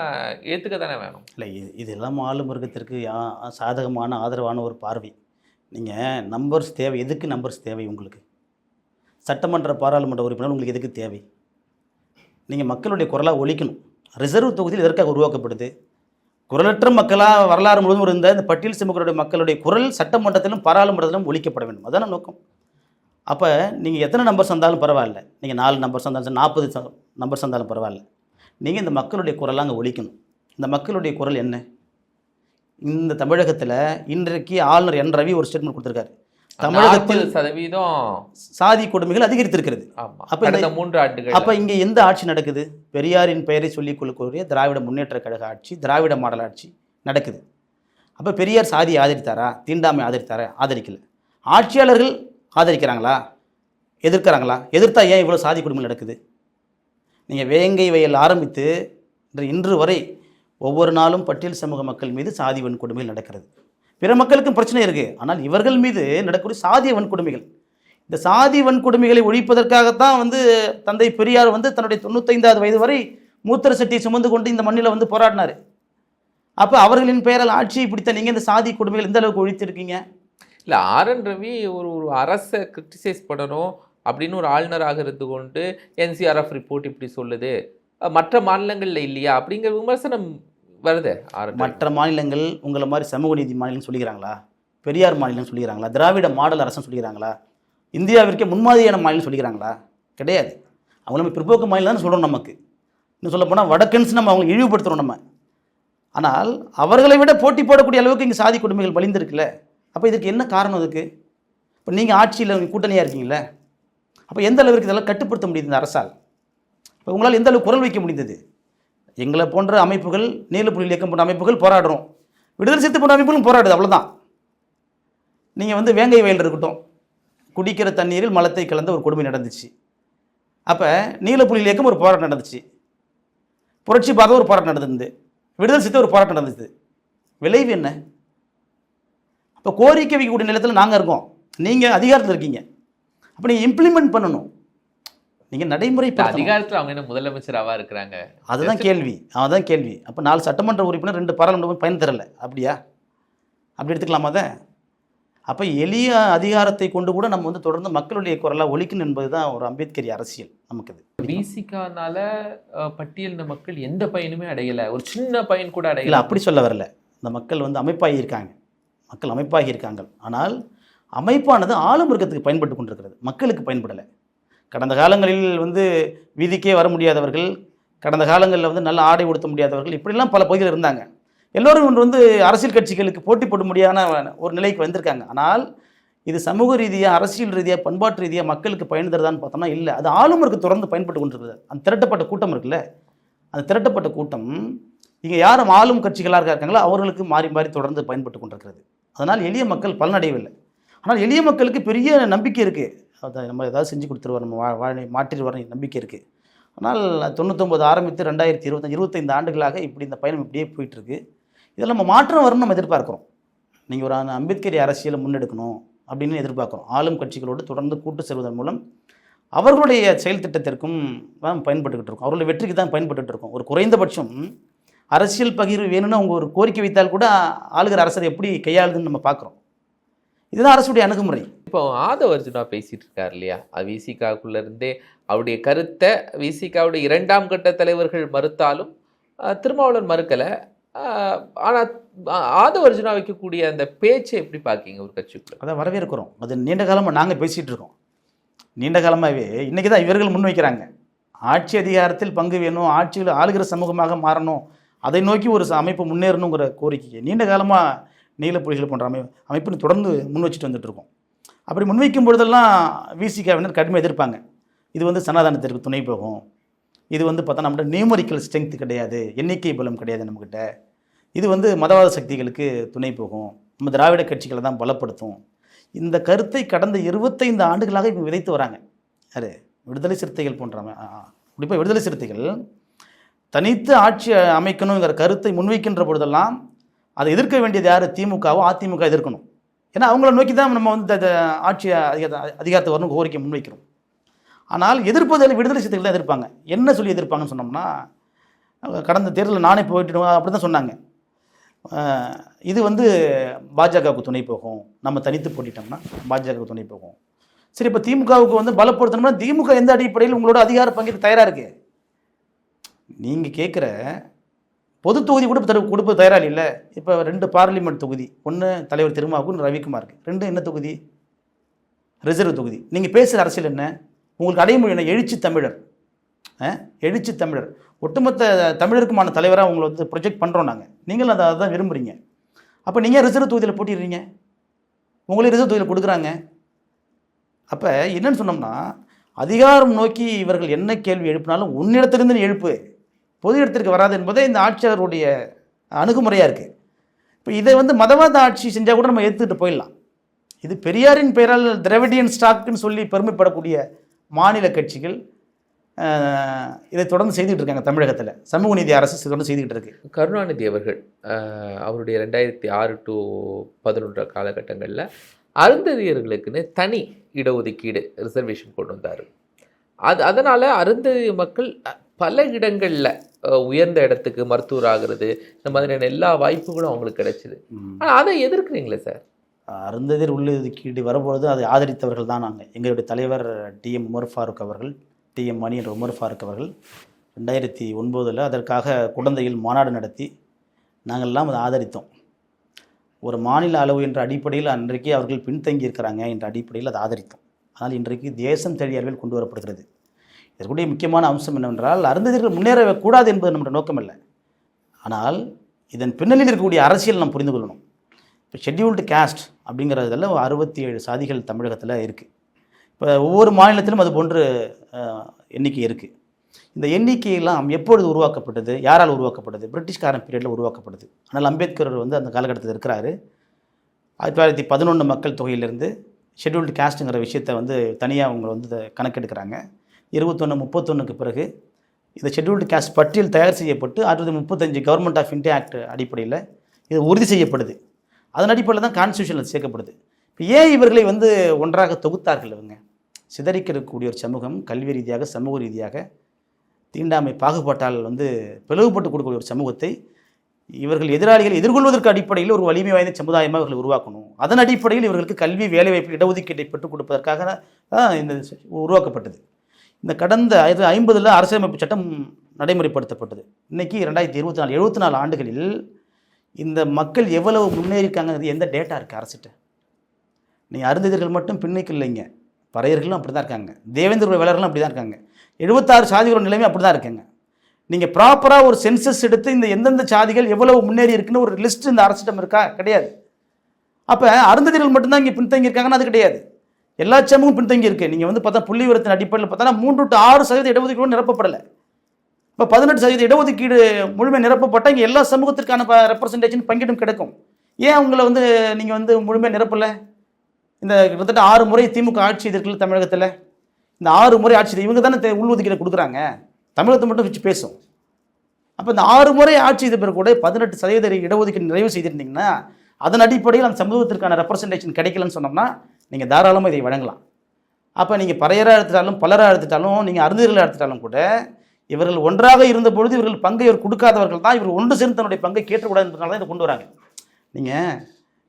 ஏற்றுக்க தானே வேணும். இல்லை இது இதெல்லாம் ஆளும் வர்க்கத்திற்கு சாதகமான ஆதரவான ஒரு பார்வை. நீங்கள் நம்பர்ஸ் தேவை எதுக்கு நம்பர்ஸ் தேவை உங்களுக்கு? சட்டமன்ற பாராளுமன்ற உறுப்பினர் உங்களுக்கு எதுக்கு தேவை? நீங்கள் மக்களுடைய குரலாக ஒழிக்கணும். ரிசர்வ் தொகுதியில் எதற்காக உருவாக்கப்படுது? குரலற்ற மக்களாக வரலாறு முழுவதும் இருந்த இந்த பட்டியல் சிம்மக்களுடைய மக்களுடைய குரல் சட்டமன்றத்திலும் பாராளுமன்றத்திலும் ஒழிக்கப்பட வேண்டும். அதான நோக்கம். அப்போ நீங்கள் எத்தனை நம்பர்ஸ் வந்தாலும் பரவாயில்ல. நீங்கள் நாலு நம்பர்ஸ் வந்தாலும் நாற்பது நம்பர்ஸ் வந்தாலும் பரவாயில்ல. நீங்கள் இந்த மக்களுடைய குரலாக அங்கே ஒழிக்கணும். இந்த மக்களுடைய குரல் என்ன? இந்த தமிழகத்தில் இன்றைக்கு ஆளுநர் என் ரவி ஒரு ஸ்டேட்மெண்ட் கொடுத்துருக்காரு. தமிழகத்தில் சதவீதம் சாதி கொடுமைகள் அதிகரித்திருக்கிறது. அப்ப இந்த- மூன்று ஆண்டுகள் அப்போ இங்கே எந்த ஆட்சி நடக்குது? பெரியாரின் பெயரை சொல்லிக் கொள்ளக்கூடிய திராவிட முன்னேற்ற கழக ஆட்சி திராவிட மாடல் ஆட்சி நடக்குது. அப்போ பெரியார் சாதி ஆதரித்தாரா? தீண்டாமை ஆதரித்தாரா? ஆதரிக்கல. ஆட்சியாளர்கள் ஆதரிக்கிறாங்களா எதிர்க்கிறாங்களா? எதிர்த்தா ஏன் இவ்வளோ சாதி கொடுமை நடக்குது? நீங்கள் வேங்கை வயல் ஆரம்பித்து இன்று இன்று வரை ஒவ்வொரு நாளும் பட்டியல் சமூக மக்கள் மீது சாதி வன்கொடுமைகள் நடக்கிறது. பிற மக்களுக்கும் பிரச்சனை இருக்குது ஆனால் இவர்கள் மீது நடக்கக்கூடிய சாதிய வன்கொடுமைகள். இந்த சாதி வன்கொடுமைகளை ஒழிப்பதற்காகத்தான் வந்து தந்தை பெரியார் வந்து தன்னுடைய தொண்ணூத்தைந்தாவது வயது வரை மூத்தர் சட்டியை சுமந்து கொண்டு இந்த மண்ணில் வந்து போராடினார். அப்போ அவர்களின் பெயரால் ஆட்சியை பிடித்த நீங்கள் இந்த சாதி கொடுமைகள் எந்த அளவுக்கு ஒழித்திருக்கீங்க? இல்லை ஆர் என் ரவி ஒரு ஒரு அரசை கிரிட்டிசைஸ் பண்ணணும் அப்படின்னு ஒரு ஆளுநராக இருந்து கொண்டு என்சிஆர்எஃப் ரிப்போர்ட் இப்படி சொல்லுது. மற்ற மாநிலங்களில் இல்லையா? அப்படிங்கிற விமர்சனம் வருது மற்ற மாநிலங்கள் உங்களை மாதிரி சமூக நீதி மாநிலம் சொல்லிக்கிறாங்களா? பெரியார் மாநிலம் சொல்லிக்கிறாங்களா? திராவிட மாடல் அரசன் சொல்லிக்கிறாங்களா? இந்தியாவிற்கே முன்மாதிரியான மாநிலம் சொல்லிக்கிறாங்களா? கிடையாது. அவங்க நம்ம பிற்போக்கு மாநிலம் தான் சொல்கிறோம் நமக்கு. இன்னும் சொல்ல போனால் வடக்கன்ஸ் நம்ம அவங்களை இழிவுபடுத்துகிறோம் நம்ம. ஆனால் அவர்களை விட போட்டி போடக்கூடிய அளவுக்கு இங்கே சாதி கொடுமைகள் வலிந்திருக்குல்ல? அப்போ இதுக்கு என்ன காரணம் இதுக்கு இப்போ நீங்கள் ஆட்சியில் கூட்டணியாக இருக்கீங்களே அப்போ எந்த அளவிற்கு இதெல்லாம் கட்டுப்படுத்த முடியுது இந்த அரசால்? இப்போ உங்களால் எந்த அளவுக்கு குரல் வைக்க முடிந்தது? எங்களை போன்ற அமைப்புகள் நீலப்புலி இயக்கம் போன்ற அமைப்புகள் போராடுறோம். விடுதலை சிறுத்தை போன்ற அமைப்புகளும் போராடுது அவ்வளோதான் நீங்கள் வந்து வேங்கை வயல் இருக்கட்டும் குடிக்கிற தண்ணீரில் மலத்தை கலந்த ஒரு கொடுமை நடந்துச்சு. அப்போ நீலப்புலி இயக்கம் ஒரு போராட்டம் நடந்துச்சு. புரட்சி பாதம் ஒரு போராட்டம் நடந்தது விடுதலை சிறுத்தை ஒரு போராட்டம் நடந்தது. விளைவு என்ன? அப்போ கோரிக்கை வைக்கக்கூடிய நிலத்தில் நாங்கள் இருக்கோம். நீங்கள் அதிகாரத்தில் இருக்கீங்க. அப்போ நீங்கள் இம்ப்ளிமெண்ட் பண்ணணும். நீங்கள் நடைமுறை அதிகாரத்துல அவங்க என்ன முதலமைச்சராவா இருக்கிறாங்க? அதுதான் கேள்வி. அதுதான் கேள்வி. அப்போ நாலு சட்டமன்ற உறுப்பினர் ரெண்டு பாராளுமன்ற பயன் தரல. அப்படியா? அப்படி எடுத்துக்கலாமா அதை? அப்போ எளிய அதிகாரத்தை கொண்டு கூட நம்ம வந்து தொடர்ந்து மக்களுடைய குரலாக ஒழிக்கணும் என்பது தான் ஒரு அம்பேத்கரி அரசியல் நமக்கு இது பிசிகானால பட்டியலின மக்கள் எந்த பயனுமே அடையல. ஒரு சின்ன பயன் கூட அடையல. அப்படி சொல்ல வரல. இந்த மக்கள் வந்து அமைப்பாகி இருக்காங்க. மக்கள் அமைப்பாகி இருக்காங்க ஆனால் அமைப்பானது ஆளும் வர்க்கத்துக்கு பயன்பட்டு கொண்டிருக்கிறது. மக்களுக்கு பயன்படலை. கடந்த காலங்களில் வந்து வீதிக்கே வர முடியாதவர்கள் கடந்த காலங்களில் வந்து நல்ல ஆடை உடுத்த முடியாதவர்கள் இப்படிலாம் பல பகுதியில் இருந்தாங்க. எல்லோரும் ஒன்று வந்து அரசியல் கட்சிகளுக்கு போட்டி போட முடியாத ஒரு நிலைக்கு வந்திருக்காங்க. ஆனால் இது சமூக ரீதியாக அரசியல் ரீதியாக பண்பாட்டு ரீதியாக மக்களுக்கு பயன் தருதான்னு பார்த்தோம்னா இல்லை. அது ஆளும் தொடர்ந்து பயன்பட்டு கொண்டிருக்குது அந்த திரட்டப்பட்ட கூட்டம் இருக்குல்ல? அந்த திரட்டப்பட்ட கூட்டம் இங்கே யாரும் ஆளும் கட்சிகளாக இருக்காங்களோ? அவர்களுக்கு மாறி மாறி தொடர்ந்து பயன்பட்டு கொண்டிருக்கிறது. அதனால் எளிய மக்கள் பலனடையவில்லை. ஆனால் எளிய மக்களுக்கு பெரிய நம்பிக்கை இருக்குது அதை நம்ம ஏதாவது செஞ்சு கொடுத்துருவார் நம்ம வா மாற்றிடுவார் நம்பிக்கை இருக்குது ஆனால் தொண்ணூத்தொம்பது ஆரம்பித்து ரெண்டாயிரத்தி இருபத்தஞ்சி இருபத்தைந்து ஆண்டுகளாக இப்படி இந்த பயணம் இப்படியே போயிட்டுருக்கு. இதில் நம்ம மாற்றம் வரும்னு நம்ம எதிர்பார்க்குறோம். நீங்கள் ஒரு அம்பேத்கரி அரசியலை முன்னெடுக்கணும் அப்படின்னு எதிர்பார்க்குறோம். ஆளும் கட்சிகளோடு தொடர்ந்து கூட்டு செல்வதன் மூலம் அவர்களுடைய செயல் திட்டத்திற்கும் தான் பயன்பட்டுக்கிட்டு இருக்கோம். அவர்களுடைய வெற்றிக்கு தான் பயன்பட்டுக்கிட்டு இருக்கோம். ஒரு குறைந்தபட்சம் அரசியல் பகிர்வு வேணும்னு அவங்க ஒரு கோரிக்கை வைத்தால் கூட ஆளுகிற அரசர் எப்படி கையாளுதுன்னு நம்ம பார்க்குறோம். இதுதான் அரசுடைய அணுகுமுறை. இப்போ ஆதவ அர்ஜுனா பேசிட்டு இருக்கார் இல்லையா? அது விசிகாக்குள்ள இருந்தே அவருடைய கருத்தை விசிகாவுடைய இரண்டாம் கட்ட தலைவர்கள் மறுத்தாலும் திருமாவளவன் மறுக்கல. அஹ், ஆனா ஆ- ஆதவ அர்ஜுனா வைக்கக்கூடிய அந்த பேச்சை எப்படி பார்க்கீங்க ஒரு கட்சிக்குள்ள? அதை வரவேற்கிறோம். அது நீண்ட காலமாக நாங்கள் பேசிகிட்டு இருக்கோம். நீண்ட காலமாகவே இன்றைக்கி தான் இவர்கள் முன்வைக்கிறாங்க. ஆட்சி அதிகாரத்தில் பங்கு வேணும் ஆட்சியில் ஆளுகிற சமூகமாக மாறணும் அதை நோக்கி ஒரு ச- அமைப்பு முன்னேறணுங்கிற கோரிக்கையை நீண்ட காலமாக நீல புலிகள் போன்ற அமை அமைப்புன்னு தொடர்ந்து முன் வச்சுட்டு இருக்கோம் அப்படி முன்வைக்கும் பொழுதெல்லாம் விசிகாவினர் கடுமையாக எதிர்ப்பாங்க. இது வந்து சனாதானத்திற்கு துணை போகும். இது வந்து பார்த்தா நம்மகிட்ட நியூமரிக்கல் ஸ்ட்ரென்த் கிடையாது எண்ணிக்கை பலம் கிடையாது நம்மக்கிட்ட இது வந்து மதவாத சக்திகளுக்கு துணை போகும். நம்ம திராவிட கட்சிகளை தான் பலப்படுத்தும். இந்த கருத்தை கடந்த இருபத்தைந்து ஆண்டுகளாக இவங்க விதைத்து வராங்க. யார்? விடுதலை சிறுத்தைகள் போன்ற குறிப்பாக விடுதலை சிறுத்தைகள் தனித்து ஆட்சி அமைக்கணுங்கிற கருத்தை முன்வைக்கின்ற பொழுதெல்லாம் அதை எதிர்க்க வேண்டியது யார்? திமுகவோ அதிமுக எதிர்க்கணும். ஏன்னா அவங்கள நோக்கி தான் நம்ம வந்து ஆட்சி அதிகாரத்தை வரணும் கோரிக்கை முன்வைக்கிறோம். ஆனால் எதிர்ப்பதில் விடுதலை சிறுத்தைகள் தான் எதிர்ப்பாங்க. என்ன சொல்லி எதிர்ப்பாங்கன்னு சொன்னோம்னா கடந்த தேர்தலில் நானே போயிட்டு அப்படி தான் சொன்னாங்க இது வந்து பாஜகவுக்கு துணை போகும். நம்ம தனித்து போட்டிட்டோம்னா பாஜகவுக்கு துணை போகும். சரி இப்போ திமுகவுக்கு வந்து பலப்படுத்தணும்னா திமுக எந்த அடிப்படையில் உங்களோட அதிகார பங்கிற்கு தயாராக இருக்குது நீங்கள் கேட்குற பொது தொகுதி கூட தரு கொடுப்ப தயாராக இல்லை. இப்போ ரெண்டு பார்லிமெண்ட் தொகுதி. ஒன்று தலைவர் திருமாவுக்கு ரவிக்குமாருக்கு. ரெண்டு என்ன தொகுதி? ரிசர்வ் தொகுதி. நீங்கள் பேசுகிற அரசியல் என்ன? உங்களுக்கு அடைமொழி என்ன? எழுச்சி தமிழர். எழுச்சி தமிழர். ஒட்டுமொத்த தமிழருக்குமான தலைவராக உங்களை வந்து ப்ரொஜெக்ட் பண்ணுறோம் நாங்கள் நீங்களும் அதை தான் விரும்புகிறீங்க அப்போ நீங்கள் ரிசர்வ் தொகுதியில் போட்டிடுறீங்க? உங்களே ரிசர்வ் தொகுதியில் கொடுக்குறாங்க. அப்போ என்னன்னு சொன்னோம்னா அதிகாரம் நோக்கி இவர்கள் என்ன கேள்வி எழுப்பினாலும் உன்னிடத்திலிருந்து எழுப்பு. பொது இடத்திற்கு வராது என்பதே இந்த ஆட்சியாளருடைய அணுகுமுறையாக இருக்குது இப்போ இதை வந்து மதவாத ஆட்சி செஞ்சால் கூட நம்ம எடுத்துகிட்டு போயிடலாம். இது பெரியாரின் பெயரால் திராவிடியன் ஸ்டாக்குன்னு சொல்லி பெருமைப்படக்கூடிய மாநில கட்சிகள் இதை தொடர்ந்து செய்துகிட்டு இருக்காங்க தமிழகத்தில். சமூக நீதி அரசு தொடர்ந்து செய்துக்கிட்டு இருக்கு. கருணாநிதி அவர்கள் அவருடைய ரெண்டாயிரத்தி ஆறு டு பதினொன்று காலகட்டங்களில் அருந்ததியர்களுக்குன்னு தனி இடஒதுக்கீடு ரிசர்வேஷன் கொண்டு வந்தார். அது அதனால் அருந்ததிய மக்கள் பல இடங்களில் உயர்ந்த இடத்துக்கு மருத்துவர் ஆகிறது இந்த மாதிரியான எல்லா வாய்ப்புகளும் அவங்களுக்கு கிடைச்சிது. ஆனால் அதை எதிர்க்கிறீங்களே சார்? அருந்ததிர் உள்ளொதுக்கீடு வரும்பொழுது அதை ஆதரித்தவர்கள் தான் நாங்கள். எங்களுடைய தலைவர் டிஎம் உமர் ஃபாரூக் அவர்கள் டிஎம் மணி என்ற உமர் ஃபாரூக் அவர்கள் ரெண்டாயிரத்தி ஒன்பதில் அதற்காக குழந்தையில் மாநாடு நடத்தி நாங்கள் எல்லாம் அதை ஆதரித்தோம். ஒரு மாநில அளவு என்ற அடிப்படையில் அன்றைக்கு அவர்கள் பின்தங்கி இருக்கிறாங்க என்ற அடிப்படையில் அதை ஆதரித்தோம். ஆனால் இன்றைக்கு தேசம் தழி அறிவியல் கொண்டு வரப்படுகிறது. இதற்குடைய முக்கியமான அம்சம் என்னவென்றால் அருந்ததிர்கள் முன்னேறக்கூடாது என்பது நம்முடைய நோக்கம் இல்லை ஆனால் இதன் பின்னணியில் இருக்கக்கூடிய அரசியல் நாம் புரிந்து கொள்ளணும். இப்போ ஷெட்யூல்டு காஸ்ட் அப்படிங்கிறதுல அறுபத்தி ஏழு சாதிகள் தமிழகத்தில் இருக்குது இப்போ ஒவ்வொரு மாநிலத்திலும் அது போன்று எண்ணிக்கை இருக்குது இந்த எண்ணிக்கையெல்லாம் எப்பொழுது உருவாக்கப்பட்டது? யாரால் உருவாக்கப்பட்டது? பிரிட்டிஷ்காரன் பீரியடில் உருவாக்கப்பட்டது. ஆனால் அம்பேத்கர் வந்து அந்த காலகட்டத்தில் இருக்கிறாரு. ஆயிரத்தி தொள்ளாயிரத்தி பதினொன்று மக்கள் தொகையிலிருந்து ஷெட்யூல்டு காஸ்ட்டுங்கிற விஷயத்தை வந்து தனியாக அவங்க வந்து இதை கணக்கெடுக்கிறாங்க. இருபத்தொன்று முப்பத்தொன்றுக்கு பிறகு இந்த ஷெட்யூல்டு காஸ்ட் பட்டியல் தயார் செய்யப்பட்டு ஆயிரத்தி முப்பத்தஞ்சு கவர்மெண்ட் ஆஃப் இந்தியா ஆக்ட் அடிப்படையில் இது உறுதி செய்யப்படுது. அதன் அடிப்படையில் தான் கான்ஸ்டியூஷனில் சேர்க்கப்படுது. இப்போ ஏன் இவர்களை வந்து ஒன்றாக தொகுத்தார்கள் இவங்க? சிதறிக்கிறக்கூடிய ஒரு சமூகம் கல்வி ரீதியாக சமூக ரீதியாக தீண்டாமை பாகுபாட்டால் வந்து பிளவுபட்டு கொடுக்கக்கூடிய ஒரு சமூகத்தை இவர்கள் எதிராளிகள் எதிர்கொள்வதற்கு அடிப்படையில் ஒரு வலிமை வாய்ந்த சமுதாயமாக இவர்களை உருவாக்கணும். அதன் அடிப்படையில் இவர்களுக்கு கல்வி வேலைவாய்ப்பு இடஒதுக்கீட்டை பெற்றுக் கொடுப்பதற்காக தான் இந்த உருவாக்கப்பட்டது. இந்த கடந்த ஐம்பதில் அரசியலமைப்பு சட்டம் நடைமுறைப்படுத்தப்பட்டது. இன்றைக்கி ரெண்டாயிரத்தி இருபத்தி நாலு எழுபத்தி நாலு ஆண்டுகளில் இந்த மக்கள் எவ்வளவு முன்னேறிக்காங்கிறது எந்த டேட்டா இருக்குது அரசிட்ட நீங்கள் அருந்ததிர்கள் மட்டும் பின்னுக்கு இல்லைங்க. பறையர்களும் அப்படி தான் இருக்காங்க. தேவேந்திர வேலர்களும் அப்படி தான் இருக்காங்க. எழுபத்தாறு சாதிகளோட நிலைமை அப்படி தான் இருக்காங்க. நீங்கள் ப்ராப்பராக ஒரு சென்சஸ் எடுத்து இந்த எந்தெந்த சாதிகள் எவ்வளவு முன்னேறி இருக்குன்னு ஒரு லிஸ்ட் இந்த அரசிடம் இருக்கா? கிடையாது. அப்போ அருந்ததிகள் மட்டும்தான் இங்கே பின்தங்கி இருக்காங்கன்னா அது கிடையாது. எல்லா சமூகம் பின்தங்கி இருக்கு. நீங்கள் வந்து பார்த்தா புள்ளி விவரத்தின் அடிப்படையில் பார்த்தா மூன்று டு ஆறு சதவீத இடஒதுக்கீடு நிரப்பப்படலை. இப்போ பதினெட்டு சதவீத இடஒதுக்கீடு முழுமை நிரப்பப்பட்டால் இங்கே எல்லா சமூகத்திற்கான ரெப்ரசன்டேஷன் பங்கிடும் கிடைக்கும். ஏன் அவங்கள வந்து நீங்கள் வந்து முழுமையாக நிரப்பலை? இந்த கிட்டத்தட்ட ஆறு முறை திமுக ஆட்சி இருக்குல்ல தமிழகத்தில். இந்த ஆறு முறை ஆட்சி இவங்க தானே தே- உள்ஒதுக்கீடு கொடுக்குறாங்க. தமிழகத்தை மட்டும் வச்சு பேசும். அப்போ இந்த ஆறு முறை ஆட்சி இது பிறகு கூட பதினெட்டு சதவீத இடஒதுக்கீடு நிறைவு செய்திருந்தீங்கன்னா அதன் அடிப்படையில் அந்த சமூகத்திற்கான ரெப்ரசன்டேஷன் கிடைக்கலன்னு சொன்னோம்னா நீங்கள் தாராளமாக இதை வழங்கலாம். அப்போ நீங்கள் பறையராக எடுத்துட்டாலும் பலராக எடுத்துட்டாலும் நீங்கள் அருந்தீர்களாக எடுத்துட்டாலும் கூட இவர்கள் ஒன்றாக இருந்த பொழுது இவர்கள் பங்கை இவர் கொடுக்காதவர்கள் தான் இவர் ஒன்று சேர்ந்து தன்னுடைய பங்கை கேட்டக்கூடாதுன்றதுனால தான் இதை கொண்டு வராங்க. நீங்கள்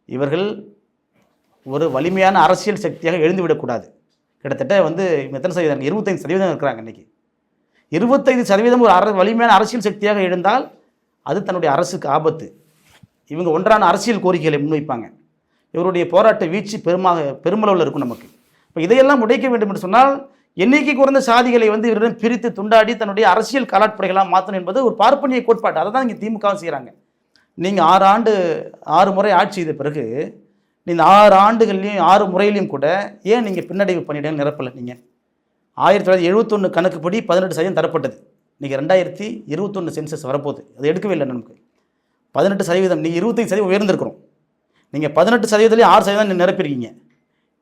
இவர்கள் ஒரு வலிமையான அரசியல் சக்தியாக எழுந்து விடக்கூடாது. கிட்டத்தட்ட வந்து எத்தனை சதவீதம் இருபத்தைந்து சதவீதம் இருக்கிறாங்க இன்றைக்கி இருபத்தைந்து சதவீதம் ஒரு அர வலிமையான அரசியல் சக்தியாக எழுந்தால் அது தன்னுடைய அரசுக்கு ஆபத்து. இவங்க ஒன்றான அரசியல் கோரிக்கைகளை முன்வைப்பாங்க. இவருடைய போராட்ட வீழ்ச்சி பெருமாக பெருமளவில் இருக்கும் நமக்கு. இப்போ இதையெல்லாம் உடைக்க வேண்டும் என்று சொன்னால் எண்ணிக்கை குறைந்த சாதிகளை வந்து இவரிடம் பிரித்து துண்டாடி தன்னுடைய அரசியல் காலாட்படைகளாக மாற்றணும் என்பது ஒரு பார்ப்பனிய கோட்பாடு. அதை தான் இங்கே திமுகவும் செய்கிறாங்க நீங்கள் ஆறு ஆண்டு ஆறு முறை ஆட்சி செய்த பிறகு இந்த ஆறு ஆண்டுகள்லையும் ஆறு முறையிலையும் கூட ஏன் நீங்கள் பின்னடைவு பணியிடம் நிரப்பலை நீங்கள் ஆயிரத்தி தொள்ளாயிரத்தி எழுபத்தொன்று கணக்குப்படி பதினெட்டு சதவீதம் தரப்பட்டது. நீங்கள் ரெண்டாயிரத்தி இருபத்தொன்று சென்சஸ் வரப்போகுது. அது எடுக்கவே இல்லை நமக்கு. பதினெட்டு சதவீதம் நீங்கள் இருபத்தஞ்சு சதவீதம் உயர்ந்திருக்கிறோம். நீங்கள் பதினெட்டு சதவீதத்துலேயும் ஆறு சதவீதம் நிரப்பியிருக்கீங்க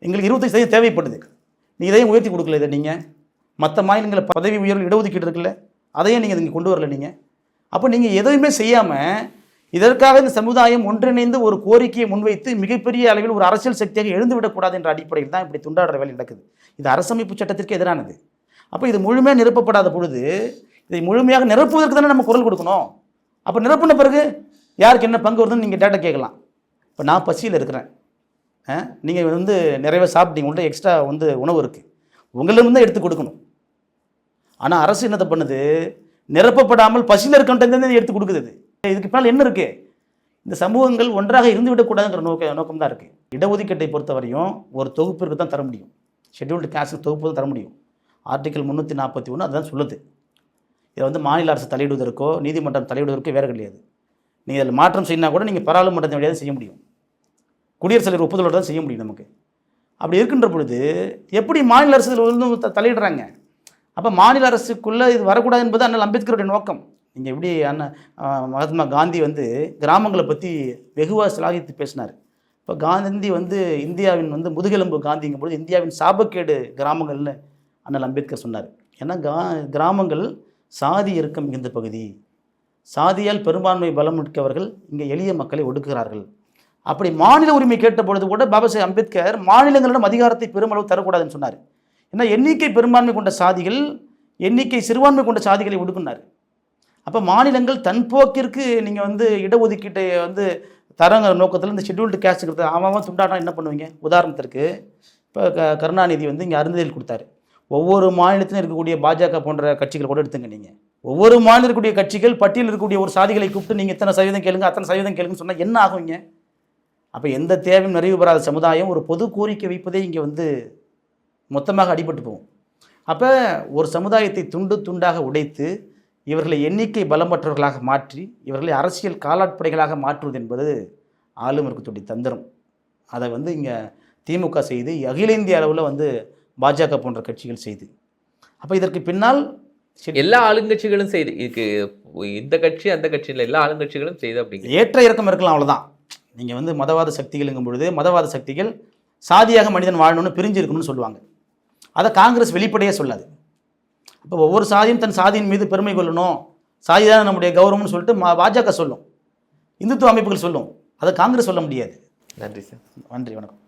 எங்களுக்கு இருபத்தஞ்சு சதவீதம் தேவைப்படுது. நீங்கள் இதையும் உயர்த்தி கொடுக்கல இதை நீங்கள் மற்ற மாநிலங்களில் பதவி உயர்வு இடஒதுக்கீடு இருக்குல்ல அதையும் நீங்கள் இங்கே கொண்டு வரல நீங்கள் அப்போ நீங்கள் எதுவுமே செய்யாமல் இதற்காக இந்த சமுதாயம் ஒன்றிணைந்து ஒரு கோரிக்கையை முன்வைத்து மிகப்பெரிய அளவில் ஒரு அரசியல் சக்தியாக எழுந்து விடக்கூடாது என்ற அடிப்படையில் தான் இப்படி துண்டாடுற வேலை நடக்குது. இது அரசமைப்பு சட்டத்திற்கு எதிரானது. அப்போ இது முழுமையாக நிரப்பப்படாத பொழுது இதை முழுமையாக நிரப்புவதற்கு தானே நம்ம குரல் கொடுக்கணும். அப்போ நிரப்பின பிறகு யாருக்கு என்ன பங்கு வருதுன்னு நீங்கள் டேட்டா கேட்கலாம். இப்போ நான் பசியில் இருக்கிறேன். நீங்கள் வந்து நிறைய சாப்பிட்டீங்க உங்கள்கிட்ட எக்ஸ்ட்ரா வந்து உணவு இருக்குது உங்களிடம் தான் எடுத்து கொடுக்கணும். ஆனால் அரசு என்னத்தை பண்ணுது? நிரப்பப்படாமல் பசியில் இருக்கவன்ட்டு எடுத்து கொடுக்குது இதுக்கு மேலே என்ன இருக்குது இந்த சமூகங்கள் ஒன்றாக இருந்து விடக்கூடாதுங்கிற நோக்க நோக்கம் தான் இருக்குது இடஒதுக்கீட்டை பொறுத்தவரையும் ஒரு தொகுப்பிற்கு தான் தர முடியும். ஷெட்யூல்டு காஸ்ட் தொகுப்பு தான் தர முடியும். ஆர்டிகல் முந்நூற்றி நாற்பத்தி ஒன்று அதுதான் சொல்லுது. இதை வந்து மாநில அரசு தலையிடுவதற்கோ நீதிமன்றம் தலையிடுவதற்கோ வேறு கிடையாது. நீங்கள் அதில் மாற்றம் செய்யினா கூட நீங்கள் பாராளுமன்றத்தின் வழியாக செய்ய முடியும். குடியரசுத் தலைவர் ஒப்புதலோடு தான் செய்ய முடியும் நமக்கு. அப்படி இருக்கின்ற பொழுது எப்படி மாநில அரசு இதில் வந்து த- தலையிடுறாங்க? அப்போ மாநில அரசுக்குள்ளே இது வரக்கூடாது என்பது அண்ணல் அம்பேத்கருடைய நோக்கம். நீங்கள் எப்படி அண்ணன் மகாத்மா காந்தி வந்து கிராமங்களை பற்றி வெகுவாக சிலாகித்து பேசினார். இப்போ காந்தி வந்து இந்தியாவின் வந்து முதுகெலும்பு காந்திங்கும் பொழுது இந்தியாவின் சாபக்கேடு கிராமங்கள்னு அண்ணல் அம்பேத்கர் சொன்னார். ஏன்னா கா கிராமங்கள் சாதி இறுக்கம் மிகுந்த பகுதி. சாதியால் பெரும்பான்மை பலம் மிக்கவர்கள் இங்கே எளிய மக்களை ஒடுக்குகிறார்கள். அப்படி மாநில உரிமை கேட்ட பொழுது கூட பாபா சாஹேப் அம்பேத்கர் மாநிலங்களிடம் அதிகாரத்தை பெருமளவு தரக்கூடாதுன்னு சொன்னார். ஏன்னா எண்ணிக்கை பெரும்பான்மை கொண்ட சாதிகள் எண்ணிக்கை சிறுபான்மை கொண்ட சாதிகளை ஒடுக்குனார். அப்போ மாநிலங்கள் தன் போக்கிற்கு நீங்கள் வந்து இடஒதுக்கீட்டை வந்து தரங்கிற நோக்கத்தில் இந்த ஷெட்யூல்டு கேஸ்ட்டுக்கு அவன் அவன் துண்டாட்டம் என்ன பண்ணுவீங்க? உதாரணத்திற்கு இப்போ க கருணாநிதி வந்து இங்கே அருந்ததில் கொடுத்தாரு. ஒவ்வொரு மாநிலத்திலும் இருக்கக்கூடிய பாஜக போன்ற கட்சிகள் கூட எடுத்துங்க நீங்கள் ஒவ்வொரு மாநில இருக்கக்கூடிய கட்சிகள் பட்டியலில் இருக்கக்கூடிய ஒரு சாதிகளை கூப்பிட்டு நீங்கள் இத்தனை சதவீதம் கேளுங்க அத்தனை சதவீதம் கேளுங்கன்னு சொன்னால் என்ன ஆகுங்க அப்போ எந்த தேவையும் நிறைவு பெறாத சமுதாயம் ஒரு பொது கோரிக்கை வைப்பதே இங்கே வந்து மொத்தமாக அடிபட்டு போகும். அப்போ ஒரு சமுதாயத்தை துண்டு துண்டாக உடைத்து இவர்களை எண்ணிக்கை பலமற்றவர்களாக மாற்றி இவர்களை அரசியல் காலாட்படைகளாக மாற்றுவது என்பது ஆளும் இருக்கக்கூடிய தந்திரம். அதை வந்து இங்கே திமுக செய்து அகில இந்திய அளவில் வந்து பாஜக போன்ற கட்சிகள் செய்து. அப்போ இதற்கு பின்னால் எல்லா ஆளுங்கட்சிகளும் செய்து. இதுக்கு இந்த கட்சி அந்த கட்சி இல்லை எல்லா ஆளுங்கட்சிகளும் செய்து அப்படிங்க. ஏற்ற இறக்கம் இருக்கலாம் அவ்வளவுதான். நீங்கள் வந்து மதவாத சக்திகள்ங்கும் பொழுது மதவாத சக்திகள் சாதியாக மனிதன் வாழணும்னு பிரிஞ்சு இருக்கணும்னு சொல்லுவாங்க. அதை காங்கிரஸ் வெளிப்படையே சொல்லாது. அப்போ ஒவ்வொரு சாதியும் தன் சாதியின் மீது பெருமை கொள்ளணும். சாதி தான் நம்முடைய கௌரவம்னு சொல்லிட்டு மா- பாஜக சொல்லும். இந்துத்துவ அமைப்புகள் சொல்லும். அதை காங்கிரஸ் சொல்ல முடியாது. நன்றி சார். நன்றி வணக்கம்.